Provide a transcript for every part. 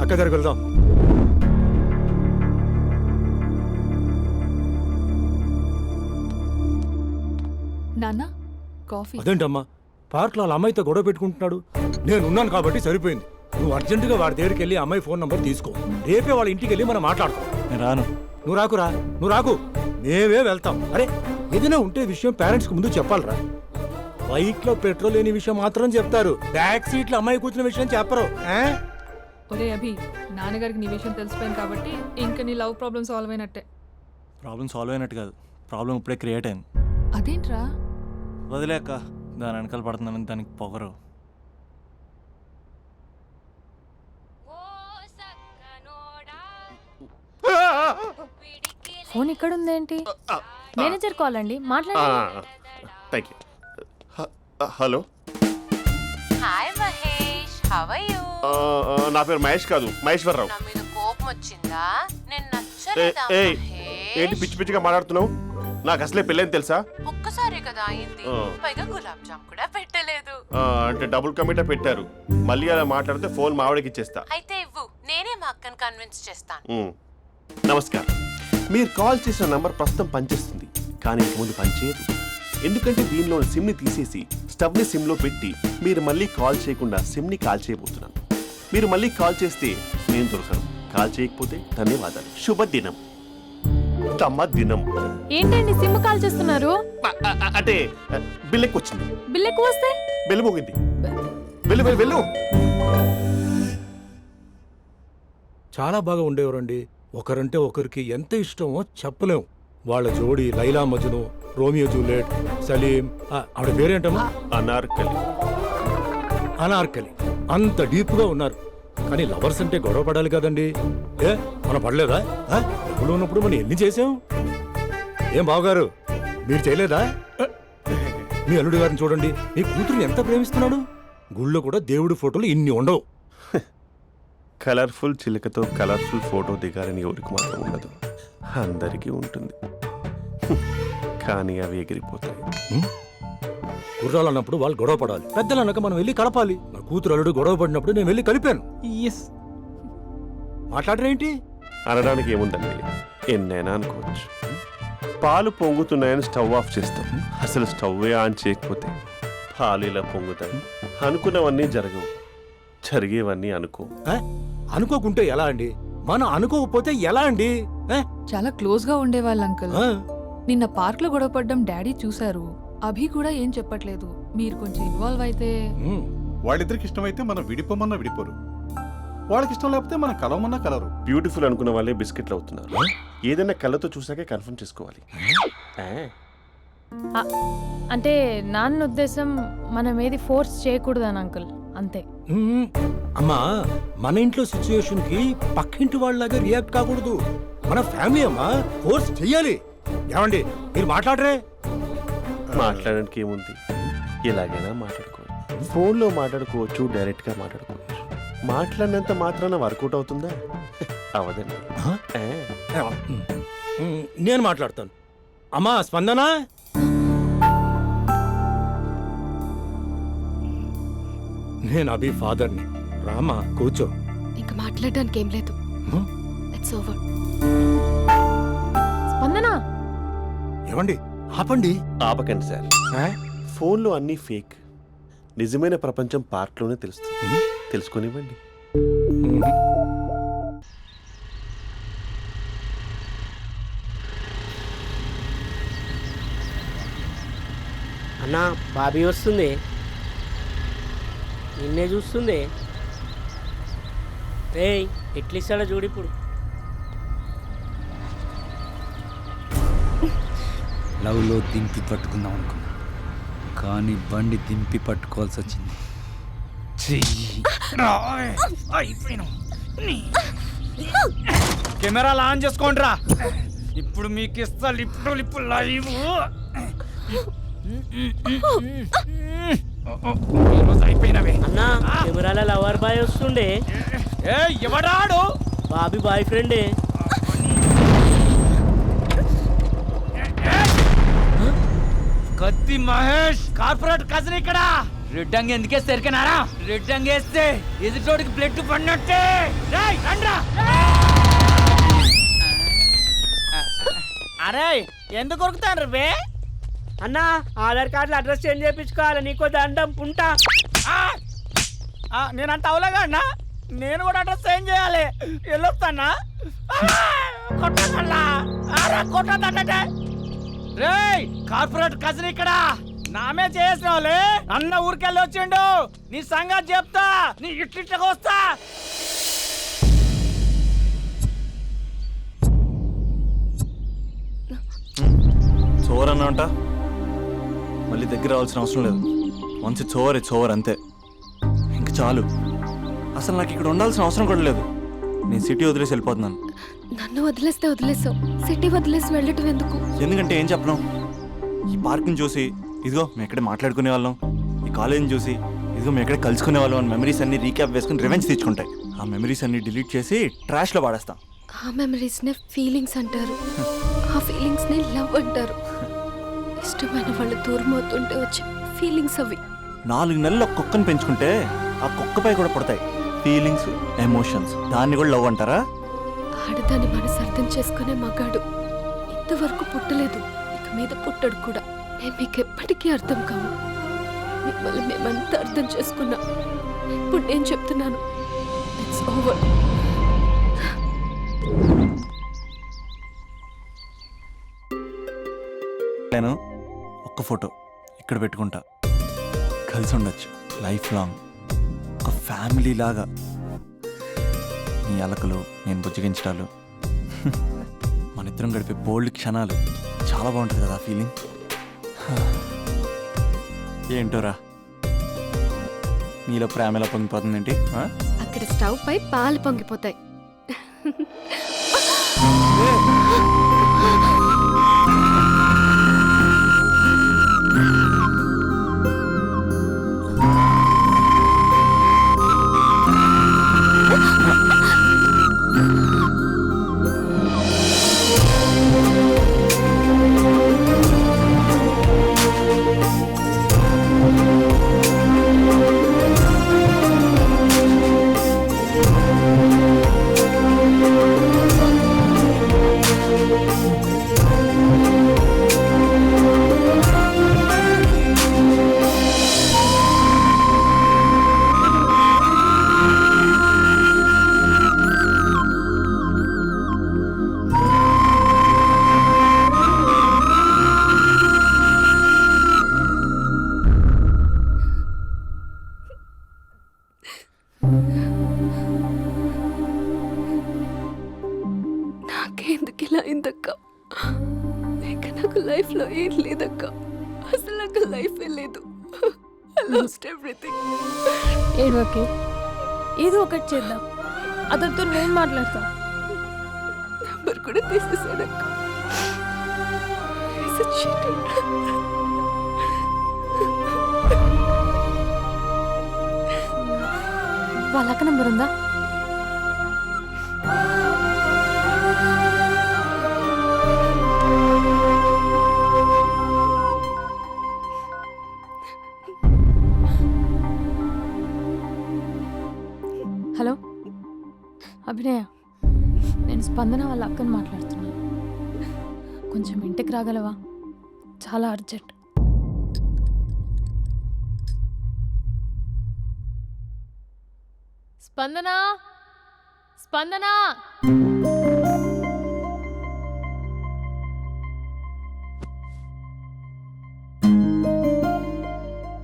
అక్క దగ్గరికి వెళ్దాం. నాన్న కాఫీ. అదేంటమ్మా? పార్క్లో వాళ్ళ అమ్మాయితో గొడవ పెట్టుకుంటున్నాడు. నేను ఉన్నాను కాబట్టి సరిపోయింది. నువ్వు అర్జెంటుగా వాడి దగ్గరికి వెళ్ళి అమ్మాయి ఫోన్ నంబర్ తీసుకో. రేపే వాళ్ళ ఇంటికి వెళ్ళి మనం మాట్లాడతాం. నేను రాను. నువ్వు రాకురా. నువ్వు రాకు. మేమే వెళ్తాం. అరే ఏదైనా ఉంటే విషయం పేరెంట్స్కు ముందు చెప్పాలరా. బైక్లో పెట్రోల్ లేని విషయం మాత్రం చెప్తారు. బ్యాక్ సీట్లో అమ్మాయి కూర్చున్న విషయం చెప్పరు? ఒరే అభి నాన్నగారికి నీ విషయం తెలిసిపోయింది కాబట్టి ఇంకా నీ లవ్ ప్రాబ్లమ్ సాల్వ్ అయినట్టే. ప్రాబ్లం సాల్వ్ అయినట్టు కాదు. ప్రాబ్లం ఇప్పుడే క్రియేట్ అయింది. అదేంట్రా? వదిలేక దాని వెనకాల పడుతున్నానని దానికి పొగరు. ఫోన్ ఇక్కడ ఉందేంటి మేనేజర్ కాల్ అండి మాట్లాడండి. Thank you hello? యు నా పేరు మహేష్ కాదు మహేశ్వరరావు. నా మీద కోపం వచ్చిందా? నేను ఏ- నచ్చలేదా ఏయ్, ఏంటి మహేష్ పిచ్చి పిచ్చిగా మాట్లాడుతున్నావు? నాకు అసలే పెళ్ళని తెలుసా? ఒక్కసారి కదా అయింది. ఆ. పైగా గులాబ్ జామ్ కూడా పెట్టలేదు. ఆ, అంటే డబుల్ కమిటా పెట్టారు. మళ్ళీ అలా మాట్లాడితే ఫోన్ మా ఆవిడకి ఇచ్చేస్తా. అయితే ఇవ్వు నేనే మా అక్కని కన్విన్స్ చేస్తాను. ఉమ్. నమస్కారం. మీరు కాల్ చేసిన నంబర్ ప్రస్తుతం పనిచేస్తుంది కానీ ఇంక ముందు పనిచేయదు ఎందుకంటే దీనిలో సిమ్ని తీసేసి స్టవ్ని సిమ్లో పెట్టి మీరు మళ్ళీ కాల్ చేయకుండా సిమ్ని కాల్ చేయబోతున్నాను. మీరు మళ్ళీ కాల్ చేస్తే నేను దొరకను. కాల్ చేయకపోతే ధన్యవాదాలు. శుభదినం. తమ దినం ఏంటండి సిమ్ కాల్ చేస్తున్నారు? అంటే అ, బిల్ ఎక్కువ వచ్చింది బిల్ ఎక్కువ వస్తే? బెల్లు మోగింది. వెళ్ళు వెళ్ళు వెళ్ళు. చాలా బాగా ఉండేవారండి. ఒకరంటే ఒకరికి ఎంత ఇష్టమో చెప్పలేం. వాళ్ళ జోడి లైలా మజను రోమియో జూలియట్ సలీం ఆ, ఆవిడ పేరేంటమ్మా? అనార్కలి. అనార్కలి. అంత డీప్గా ఉన్నారు. కానీ లవర్స్ అంటే గొడవ పడాలి కదండి. ఏ మనం పడలేదా? ఆ? డబ్బులు ఉన్నప్పుడు మనం ఎన్ని చేసాం? ఏం బావగారు మీరు చేయలేదా? ఆ? మీ అల్లుడి గారిని చూడండి. మీ కూతురుని ఎంత ప్రేమిస్తున్నాడు? గుళ్ళో కూడా దేవుడి ఫోటోలు ఇన్ని ఉండవు. కలర్ఫుల్ చిలుకతో కలర్ఫుల్ ఫోటో దిగాలని ఎవరికి మాత్రం ఉండదు. అందరికీ ఉంటుంది. కానీ అవి ఎగిరిపోతాయి. గుర్రాలు అన్నప్పుడు వాళ్ళు గొడవ పడాలి. పెద్దలు అన్నాక మనం వెళ్ళి కలపాలి. నా కూతురు అల్లుడు గొడవ పడినప్పుడు నేను వెళ్ళి కలిపాను. మాట్లాడరేంటి? అనడానికి ఏముందండి? ఎన్నైనా అనుకోవచ్చు. పాలు పొంగుతున్నాయని స్టవ్ ఆఫ్ చేస్తాం. అసలు స్టవ్వే ఆన్ చేయకపోతే పాలు ఇలా పొంగుతాయి. అనుకున్నవన్నీ జరగవు. జరిగేవన్నీ అనుకో. ఆ? అనుకోకుంటే ఎలా అండి? మనం అనుకోకపోతే ఎలా అండి? ఆ? చాలా క్లోజ్గా ఉండేవాళ్ళు అంకుల్. ఆ? నిన్న పార్క్లో గొడవ పడ్డం డాడీ చూశారు. అభి కూడా ఏం చెప్పట్లేదు. మీరు కొంచెం ఇన్వాల్వ్ అయితే. వాళ్ళిద్దరికి ఇష్టమైతే మనం విడిపోమన్నా విడిపోరు. వాళ్ళకి ఇష్టం లేకపోతే మనం కలవమన్నా కలరు బ్యూటిఫుల్ అనుకున్న వాళ్ళే బిస్కెట్లు అవుతున్నారు. ఏదైనా కళ్ళతో చూసాకే కన్ఫర్మ్ చేసుకోవాలి. అంటే నాన్న ఉద్దేశం మనం ఏది ఫోర్స్ చేయకూడదని అంకుల్. అంతే. అమ్మా మన ఇంట్లో సిచ్యుయేషన్కి పక్కింటి వాళ్ళలాగా రియాక్ట్ కాకూడదు. మన ఫ్యామిలీ అమ్మా ఫోర్స్ చెయ్యాలి ఏమండి మీరు మాట్లాడరే? మాట్లాడడానికి ఏముంది? ఎలాగైనా మాట్లాడుకోవచ్చు. ఫోన్లో మాట్లాడుకోవచ్చు డైరెక్ట్గా మాట్లాడుకోవచ్చు. మాట్లాడినంత మాత్రాన వర్కౌట్ అవుతుందా? అవదండి. నేను మాట్లాడతాను. అమ్మా స్పందన? నేను అభి ఫాదర్ని. రామా కూర్చో. ఇంకా మాట్లాడడానికి ఏం లేదు? ఇట్స్ ఓవర్ ఏమండి? ఆపండి. ఆపకండి సార్. ఆ? ఫోన్లో అన్నీ ఫేక్. నిజమైన ప్రపంచం పార్ట్లోనే తెలుస్తుంది. తెలుసుకొనివ్వండి. అన్నా బాబీ వస్తుంది. నిన్నే చూస్తుంది. ఏయ్ ఎట్లిస్తాడో చూడు ఇప్పుడు. లవ్లో దింపి పట్టుకుందాం అనుకున్నా. కానీ బండి దింపి పట్టుకోవాల్సి వచ్చింది. కెమెరాలు ఆన్ చేసుకోండిరా. ఇప్పుడు మీకు ఇస్తా లిప్పు లిప్పు లైవ్. అయిపోయినవే. అన్నా కెమెరాల లవర్ బాయ్ వస్తుండే. ఏ ఎవడాడు? బాబీ బాయ్ ఫ్రెండే. కత్తి మహేష్! కార్పొరేట్ కజన్ ఇక్కడ! రెడ్ అంగి ఎందుకే సరికనారా రెడ్ అంగి వేస్తే ఎదుటోడికి బ్లడ్ పడినట్టే! రేయ్, రండ్రా. అరే ఎందుకు కొరుకుతాను బే? అన్నా ఆధార్ కార్డులో అడ్రస్ చేంజ్ చేయించుకోవాలి నీకో దండం పుంటా ఆ! ఆ, నేనంత అవలేగా అన్నా? నేను కూడా అడ్రస్ చేంజ్ చేయాలి. వెళ్ళొస్తానా? కొట్టగల్లా కొట్టదంటే రేయ్ కార్పొరేట్ కజిన్ ఇక్కడ. నామే చేసిన వాళ్ళే అన్న ఊరికెళ్ళి వచ్చిండు. నీ సంగతి చెప్తా. నీ ఇట్లిట్లకి వస్తా. చోరన్నంట మళ్ళీ దగ్గర రావాల్సిన అవసరం లేదు. మంచి చోరే ఓవర్ ఇట్స్ ఓవర్ అంతే. ఇంక చాలు. అసలు నాకు ఇక్కడ ఉండాల్సిన అవసరం కూడా లేదు. నేను సిటీ వదిలేసి వెళ్ళిపోతున్నాను. నన్ను వదిలేస్తే వదిలేసావు. సిటీ వదిలేసి వెళ్ళటం ఎందుకు? ఎందుకంటే ఏం చెప్పను? ఈ పార్క్ని చూసి ఇదిగో మేము ఎక్కడ మాట్లాడుకునే వాళ్ళం. ఈ కాలేజీని చూసి ఇదిగో మేము ఎక్కడ కలుసుకునే వాళ్ళం అని మెమరీస్ అన్ని రీక్యాప్ వేసుకుని రివెంజ్ తెచ్చుకుంటాయి ఆ మెమరీస్ అన్ని డిలీట్ చేసి ట్రాష్లో పాడేస్తాం ఆ మెమరీస్ నే ఫీలింగ్స్ అంటారు. ఆ ఫీలింగ్స్ నే లవ్ అంటారు. ఇష్టమైన వాళ్ళు దూరం అవుతుంటే వచ్చే ఫీలింగ్స్ అవి. నాలుగు నెలలు కుక్కను పెంచుకుంటే ఆ కుక్కపై కూడా పడతాయి. ఫీలింగ్స్ ఎమోషన్స్ దాన్ని కూడా లవ్ అంటారా? ఆడదాని మనసు అర్థం చేసుకునే మగాడు ఇంతవరకు పుట్టలేదు. ఇక మీద పుట్టడు కూడా. మేము మీకు ఎప్పటికీ అర్థం కాము మిమ్మల్ని మేమంతా అర్థం చేసుకున్నాం. ఇప్పుడు నేను చెప్తున్నాను. ఇట్స్ ఓవర్ నేను ఒక్క ఫోటో ఇక్కడ పెట్టుకుంటా. కలిసి ఉండొచ్చు. లైఫ్ లాంగ్ ఒక ఫ్యామిలీ లాగా. నీ అలకలు నేను బుజ్జగించడాలు. మన ఇద్దరం గడిపే బోల్డ్ క్షణాలు చాలా బాగుంటుంది కదా ఫీలింగ్ ఏంటోరా? నీలో ప్రేమ ఎలా పొంగిపోతుందేంటి? అక్కడ స్టవ్ పై పాలు పొంగిపోతాయి. నాకెందుకు ఇలా అయిందక్క? ఇక నాకు లైఫ్లో ఏం లేదక్క. అసలు నాకు లైఫ్ లేదు. లాస్ట్ ఎవ్రీథింగ్ ఏడవకే ఏదో ఒకటి చేద్దాం. అతనితో నేను మాట్లాడతా. నెంబర్ కూడా తీసేసాడక్క వాళ్ళ అక్క నంబర్ ఉందా? హలో? అభినయ నేను స్పందన వాళ్ళ అక్కని మాట్లాడుతున్నాను కొంచెం ఇంటికి రాగలవా? చాలా అర్జెంట్. స్పందన? స్పందన?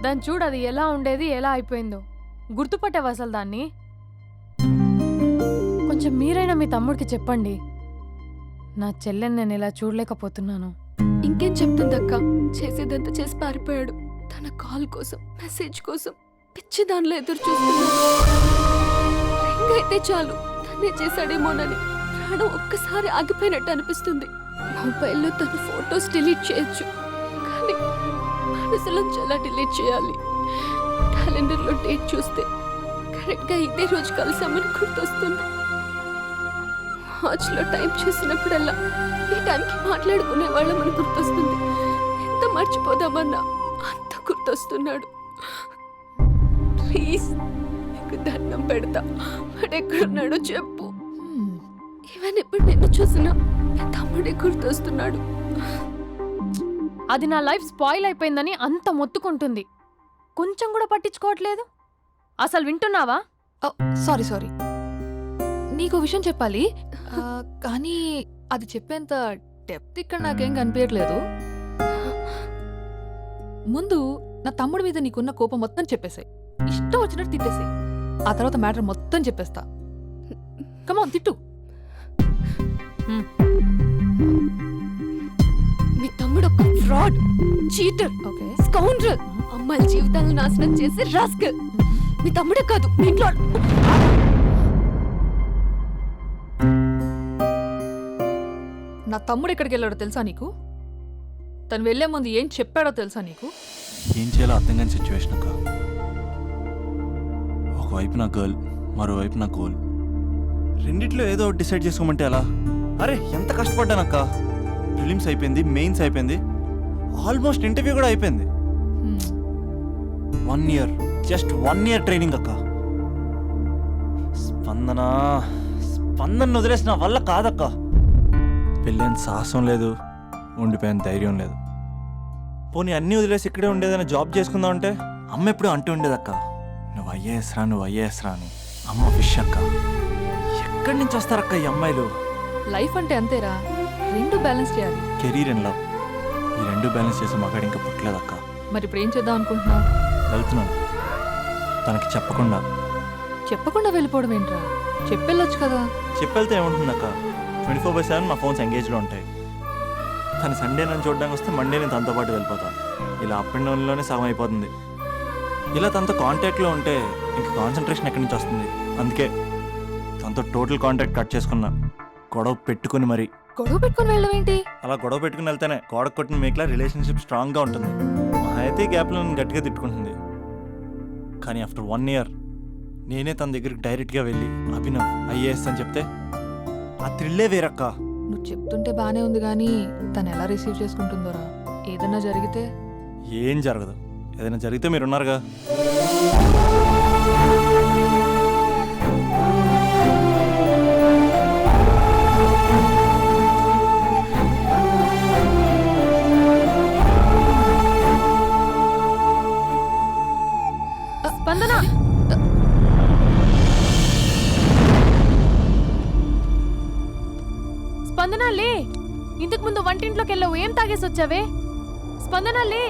దాన్ని చూడు అది ఎలా ఉండేది ఎలా అయిపోయిందో. గుర్తుపట్టావు అసలు దాన్ని? కొంచెం మీరైనా మీ తమ్ముడికి చెప్పండి. నా చెల్లెని నేను ఇలా చూడలేకపోతున్నాను. ఇంకేం చెప్తుందక్క చేసేదంతా చేసి పారిపోయాడు. తన కాల్ కోసం మెసేజ్ కోసం పిచ్చి దానిలో ఎదురు చూస్తున్నాడు. అయితే చాలు. తనే చేశాడేమోనని. ప్రాణం ఒక్కసారి ఆగిపోయినట్టు అనిపిస్తుంది. మొబైల్లో తన ఫొటోస్ డిలీట్ చేయొచ్చు. కానీ మనసులోంచి ఎలా డిలీట్ చేయాలి. క్యాలెండర్లో డేట్ చూస్తే కరెక్ట్గా ఇదే రోజు కలిసామని గుర్తొస్తుంది. వాచ్లో టైం చేసినప్పుడల్లా ఈ టైంకి మాట్లాడుకునే వాళ్ళమని గుర్తొస్తుంది. ఎంత మర్చిపోదామన్నా అంత గుర్తొస్తున్నాడు. ప్లీజ్. దండం పెడతా. వాడు ఎక్కడున్నాడో చెప్పు. ఈవెన్ ఇప్పుడు నిన్ను చూసినా నా తమ్ముడే గుర్తొస్తున్నాడు అది నా లైఫ్ స్పాయిల్ అయిపోయిందని అంత మొత్తుకుంటుంది. కొంచెం కూడా పట్టించుకోవట్లేదు? అసలు వింటున్నావా? ఓ, సారీ సారీ. నీకు విషయం చెప్పాలి. కానీ అది చెప్పేంత డెప్త్ ఇక్కడ నాకేం కనిపించట్లేదు ముందు నా తమ్ముడి మీద నీకున్న కోపం మొత్తం చెప్పేసాయి. ఇష్టం వచ్చినట్టు తిట్టేసాయి. ఆ తర్వాత మ్యాటర్ మొత్తం చెప్పేస్తా. కమాన్ తిట్టు. మీ తమ్ముడు ఒక ఫ్రాడ్ చీటర్ ఓకే. స్కౌండ్రల్. అమ్మాయిల జీవితాలను నాశనం చేసి రాస్కల్ మీ తమ్ముడే కాదు మీ ఇంట్లో నా తమ్ముడు ఎక్కడికి వెళ్ళాడో తెలుసా నీకు? తను వెళ్ళే ముందు ఏం చెప్పాడో తెలుసా నీకు? ఏం చేయాలో అర్థం కాని సిచ్యువేషన్ అక్క. ఒకవైపు నా గర్ల్ మరోవైపు నా గోల్. రెండిట్లో ఏదో ఒకటి డిసైడ్ చేసుకోమంటే అలా అరే ఎంత కష్టపడ్డానక్క ఫిలిమ్స్ అయిపోయింది మెయిన్స్ అయిపోయింది ఆల్మోస్ట్ ఇంటర్వ్యూ కూడా అయిపోయింది. One year just one year training అక్క. స్పందన స్పందన వదిలేసిన వల్ల కాదక్క. పెళ్ళైన సాహసం లేదు ఉండిపోయిన ధైర్యం లేదు. పోనీ అన్నీ వదిలేసి ఇక్కడే ఉండేదైనా జాబ్ చేసుకుందాం అంటే అమ్మ ఎప్పుడు అంటూ ఉండేదక్క. నువ్వు ఐఏఎస్ రా నువ్వు ఐఏఎస్ రా అని అమ్మ ఫిష్ అక్క ఎక్కడి నుంచి వస్తారక్క ఈ అమ్మాయిలు? లైఫ్ అంటే అంతేరా రెండు బ్యాలెన్స్ చేయాలి. Career and love. ఈ రెండు బ్యాలెన్స్ చేసే మగాడు ఇంకా పుట్టలేదక్క. మరి ఇప్పుడు ఏం చేద్దాం అనుకుంటున్నావు? వెళ్తున్నాను. తనకి చెప్పకుండా. చెప్పకుండా వెళ్ళిపోవడం ఏంట్రా? చెప్పెళ్ళొచ్చు కదా. చెప్పెళ్తే ఏముంటుందక్క? ట్వంటీ ఫోర్ బై సెవెన్ మా ఫోన్స్ ఎంగేజ్లో ఉంటాయి. తను సండే నన్ను చూడడానికి వస్తే మండే నేను తనతో పాటు వెళ్ళిపోతాను ఇలా అప్ అండ్ డౌన్లోనే సగం అయిపోతుంది. ఇలా తనతో కాంటాక్ట్లో ఉంటే ఇంకా కాన్సన్ట్రేషన్ ఎక్కడి నుంచి వస్తుంది? అందుకే తనతో టోటల్ కాంటాక్ట్ కట్ చేసుకున్నా గొడవ పెట్టుకుని మరి. గొడవ పెట్టుకొని వెళ్ళడం ఏంటి? అలా గొడవ పెట్టుకుని వెళ్తేనే గోడ కొట్టిన మేకలా రిలేషన్షిప్ స్ట్రాంగ్గా ఉంటుంది. మా అయితే గ్యాప్లో నన్ను గట్టిగా తిట్టుకుంటుంది. కానీ ఆఫ్టర్ వన్ ఇయర్ నేనే తన దగ్గరికి డైరెక్ట్గా వెళ్ళి అభినవ్ ఐఏఎస్ అని చెప్తే ఆ థ్రిల్లే వేరక్క? నువ్వు చెప్తుంటే బానే ఉంది కానీ తను ఎలా రిసీవ్ చేసుకుంటుందోరా? ఏదన్నా జరిగితే ఏం జరగదు. ఏదైనా జరిగితే మీరు ఉన్నారుగా స్పందన! స్పందన లే! ఇంతకు ముందు వంటింట్లోకి వెళ్ళావు ఏం తాగేసి వచ్చావే స్పందన లే!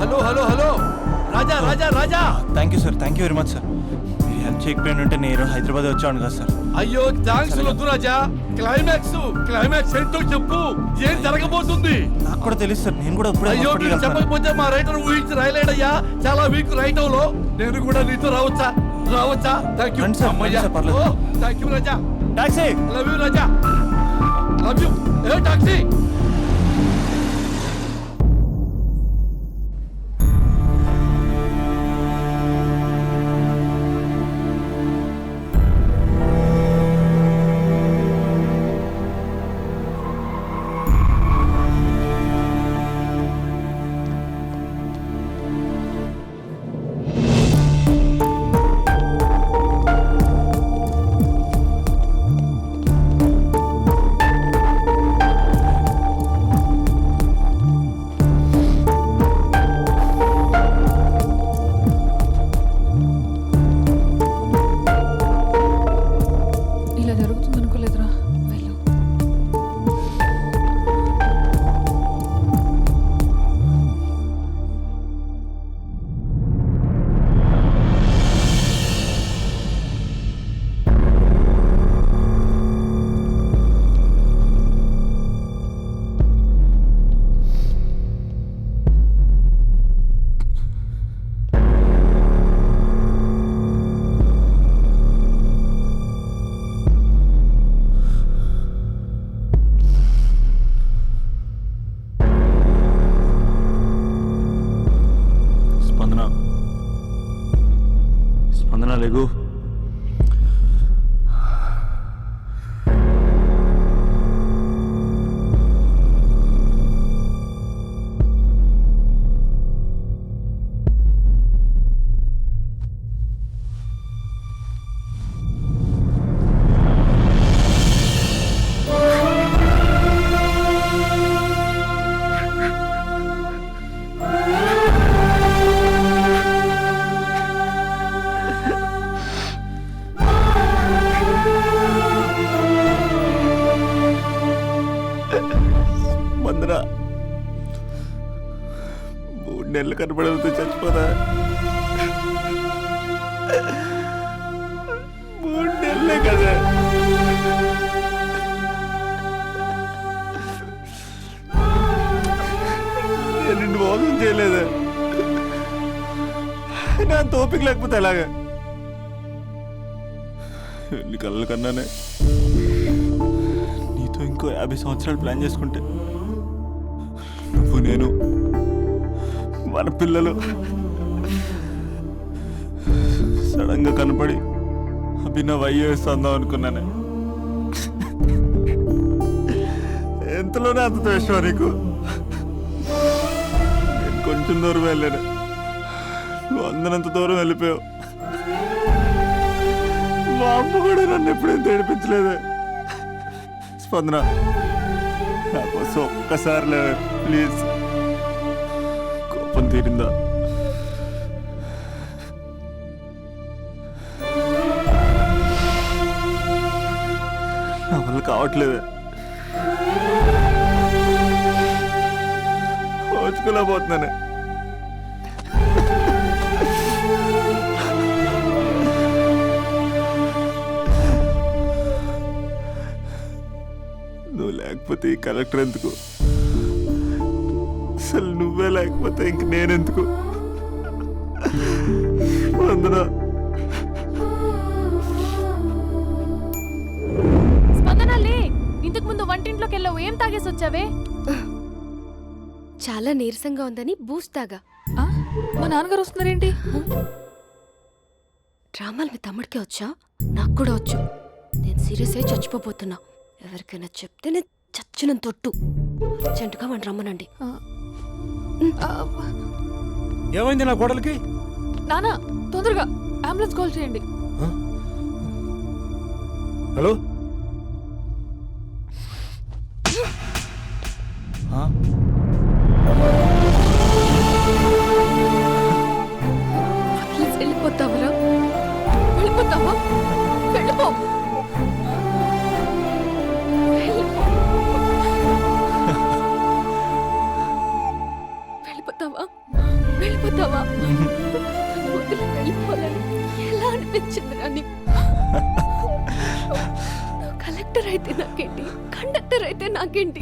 Hello hello hello. Raja Raja Raja. Thank you sir thank you very much sir మీరు హెల్ప్ చేయకపోయిన ఉంటే నేను హైదరాబాద్ వచ్చాను కదా సార్ అయ్యో థ్యాంక్స్ వద్దు రాజా. క్లైమాక్స్ క్లైమాక్స్ ఏంటో చెప్పు. ఏం జరగబోతుంది? నాకు కూడా తెలుసు సార్ నేను కూడా ఇప్పుడే అయ్యో మీరు వెళ్తున్నాను. చెప్పకపోతే మా రైటర్ ఊహించి రాయలేడయ్యా చాలా వీక్ రైటవ్లో. నేను కూడా నీతో రావచ్చా? రావచ్చా? థ్యాంక్ యూ అమ్మయ్యా. Thank you Raja. Taxi love you Raja. Spandana. Spandana లేగు. Mandanna. మూడు నెలలు కనపడవుతూ చచ్చిపోదా మూడు నెలలే కదా. నేను నిన్ను మోసం చేయలేదా. నా తోపిక లేకపోతే ఎలాగా? ఎన్ని కళ్ళ కన్నానే. నీతో ఇంకో యాభై సంవత్సరాలు ప్లాన్ చేసుకుంటే నువ్వు నేను. మన పిల్లలు సడన్గా కనపడి అభినవ్ ఐఏఎస్ అందాం అనుకున్నానే. ఎంతలోనే అంత ద్వేషం నీకు? నేను కొంచెం దూరం వెళ్ళాను. నువ్వు అందనంత దూరం వెళ్ళిపోయావు. మా అమ్మ కూడా నన్ను ఎప్పుడేం తేడిపించలేదే. స్పందన నా కోసం ఒక్కసారి లేవే ప్లీజ్. కోపం తీరిందా? నా వల్ల కావట్లేదే. ఓచుకోలేకపోతున్నానే నువ్వు లేకపోతే ఈ కలెక్టర్ ఎందుకు? లేకపోతే ఇంక నేనెందుకు? వందనా. స్పందన లే ఇంతకు ముందు వంటింట్లోకి వెళ్ళావు ఏం తాగేసి వచ్చావే? చాలా నీరసంగా ఉందని బూస్ట్ తాగా. ఆ? మా నాన్నగారు వస్తున్నారేంటి? డ్రామాలు మీ తమ్ముడికే వచ్చా? నాకు కూడా వచ్చు. నేను సీరియస్ అయి చచ్చిపోబోతున్నా. ఎవరికైనా చెప్తే నేను చచ్చిన తొట్టు. అర్జెంటుగా మన రమ్మనండి. ఆ, ఏమైంది నా కోడలికి? నాన్న తొందరగా. అంబులెన్స్ కాల్ చేయండి. హలో? వెళ్ళిపోతావరా? వెళ్ళిపోతావా? వెళ్ళిపో వెళ్ళిపో. వదిలి వెళ్ళిపోవాలని ఎలా అనిపించింది రాని కలెక్టర్ అయితే నాకేంటి? కండక్టర్ అయితే నాకేంటి?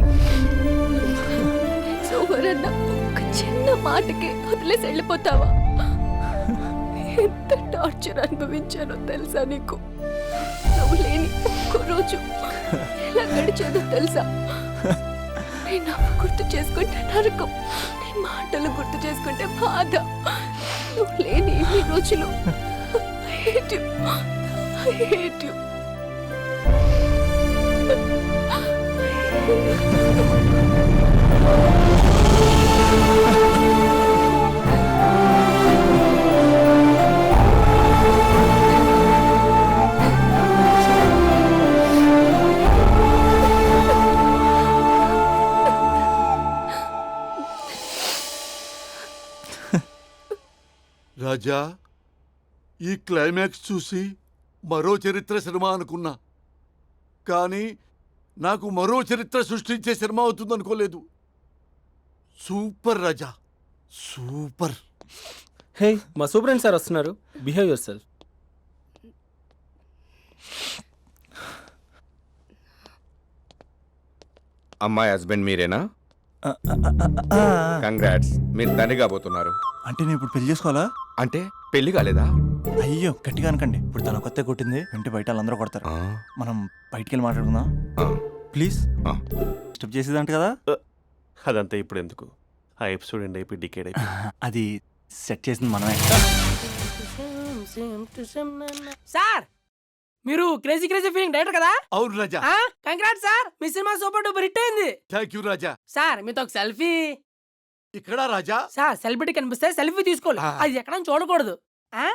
సోమరన్న ఒక చిన్న మాటకి వదిలేసి వెళ్ళిపోతావా? ఎంత టార్చర్ అనుభవించానో తెలుసా నీకు? నువ్వు లేని ఒక్క రోజు ఎలా గడిచేదో తెలుసా? నీ నవ్వు గుర్తు చేసుకుంటే నరకం. మాటలు గుర్తు చేసుకుంటే బాధ. నువ్వు లేని ఈ రోజులు. హేట్. రాజా ఈ క్లైమాక్స్ చూసి మరో చరిత్ర సినిమా అనుకున్నా. కానీ నాకు మరో చరిత్ర సృష్టించే సినిమా అవుతుందనుకోలేదు. Super Raja super. హే మా సూపరెంట్ సార్ వస్తున్నారు. బిహేవ్ యువర్ సెల్ఫ్ అమ్మాయి హస్బెండ్ మీరేనా. కంగ్రాట్స్ మీరు తండ్రి కాబోతున్నారు అంటే నేను ఇప్పుడు పెళ్ళి చేసుకోవాలా? అంటే పెళ్ళి కాలేదా? అయ్యో గట్టిగా అనకండి. ఇప్పుడు తన కొత్త కొట్టింది వెంట బయట వాళ్ళందరూ కొడతారు. మనం బయటికి వెళ్ళి మాట్లాడుకుందాం ప్లీజ్. ఆ. స్టెప్ చేసేదంట కదా? అదంతా ఇప్పుడు ఎందుకు? ఆ ఎపిసోడ్ ఎండ్ అయిపోయి డికేడ్ అయిపోయి అది సెట్ చేసింది మనమే. సార్! మీరు క్రేజీ క్రేజీ ఫీలింగ్ డైరెక్టర్ కదా? అవును రాజా. కంగ్రాట్ సార్ మీ సినిమా సూపర్ డూపర్ హిట్ అయింది. Thank you Raja. సార్ మీతో ఒక సెల్ఫీ ఇక్కడ రాజా? సార్ సెలబ్రిటీ కనిపిస్తే సెల్ఫీ తీసుకోవాలి. అది ఎక్కడ చూడకూడదు? ఆ.